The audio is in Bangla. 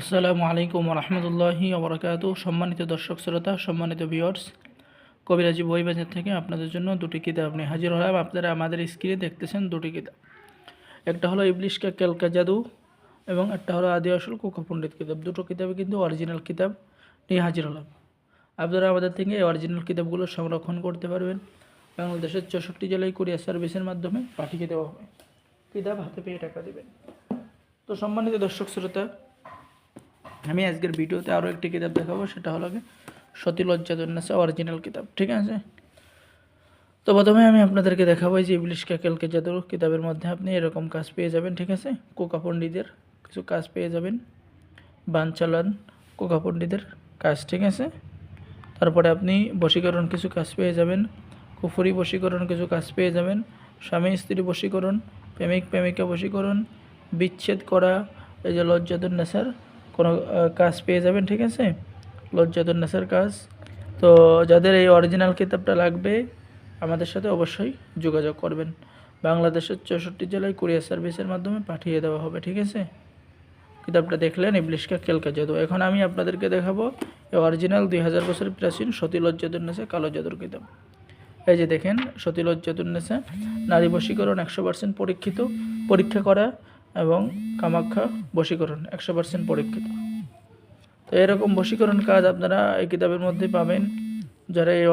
আসসালামু আলাইকুম রহমতুল্লাহি ওবরাকাতু। সম্মানিত দর্শক শ্রোতা, সম্মানিত ভিউয়ার্স কবিরাজি বই বাজার থেকে আপনাদের জন্য দুটি কিতাব নিয়ে হাজির হলাম। আপনারা আমাদের স্ক্রিনে দেখতেছেন দুটি কিতাব। একটা হলো ইবলিশকা কেলকা জাদু এবং একটা হলো আদি আসল কোকা পণ্ডিত কিতাব। দুটো কিতাবে কিন্তু অরিজিনাল কিতাব নিয়ে হাজির হলাম। আপনারা আমাদের থেকে এই অরিজিনাল কিতাবগুলো সংরক্ষণ করতে পারবেন। বাংলাদেশের চৌষট্টি জেলায় কুরিয়ার সার্ভিসের মাধ্যমে পাঠিয়ে দেওয়া হবে। কিতাব হাতে পেয়ে টাকা দেবেন। তো সম্মানিত দর্শক শ্রোতা আমি আজকের ভিডিওতে আরও একটি কিতাব দেখাবো, সেটা হলো সতী লজ্জাদুন্নাসা অরিজিনাল কিতাব, ঠিক আছে? তো প্রথমে আমি আপনাদেরকে দেখাবো যে ইবলিশ কাকেলকে জাদুর কিতাবের মধ্যে আপনি এরকম কাজ পেয়ে যাবেন, ঠিক আছে? কোকা পণ্ডিতের কিছু কাজ পেয়ে যাবেন বান চালান কোকা পণ্ডিতের কাজ, ঠিক আছে? তারপরে আপনি বশীকরণ কিছু কাজ পেয়ে যাবেন, কুফুরি বশীকরণ কিছু কাজ পেয়ে যাবেন, স্বামী স্ত্রী বশীকরণ, প্রেমিক প্রেমিকা বশীকরণ, বিচ্ছেদ করা, এই যে লজ্জাতুন নেশার কোনো কাজ পেয়ে যাবেন, ঠিক আছে? লজ্জাতুন নেশার কাজ। তো যাদের এই অরিজিনাল কিতাবটা লাগবে, আমাদের সাথে অবশ্যই যোগাযোগ করবেন। বাংলাদেশের চৌষট্টি জেলায় কুরিয়ার সার্ভিসের মাধ্যমে পাঠিয়ে দেওয়া হবে, ঠিক আছে? কিতাবটা দেখলেন, ইবলিশকা কেলকা জাদু। এখন আমি আপনাদেরকে দেখাবো এই অরিজিনাল দুই হাজার বছরের প্রাচীন সতী লজ্জাতুন্নেসা কালো জাদুর কিতাব। এই যে দেখেন, সতী লজ্জাতুন্নেসা নারী বশীকরণ একশো পার্সেন্ট পরীক্ষিত, পরীক্ষা করা এবং কামাখ্যা বশীকরণ, একশো পার্সেন্ট পরীক্ষিত। তো এরকম বশীকরণ কাজ আপনারা এই কিতাবের মধ্যে পাবেন, যারা এই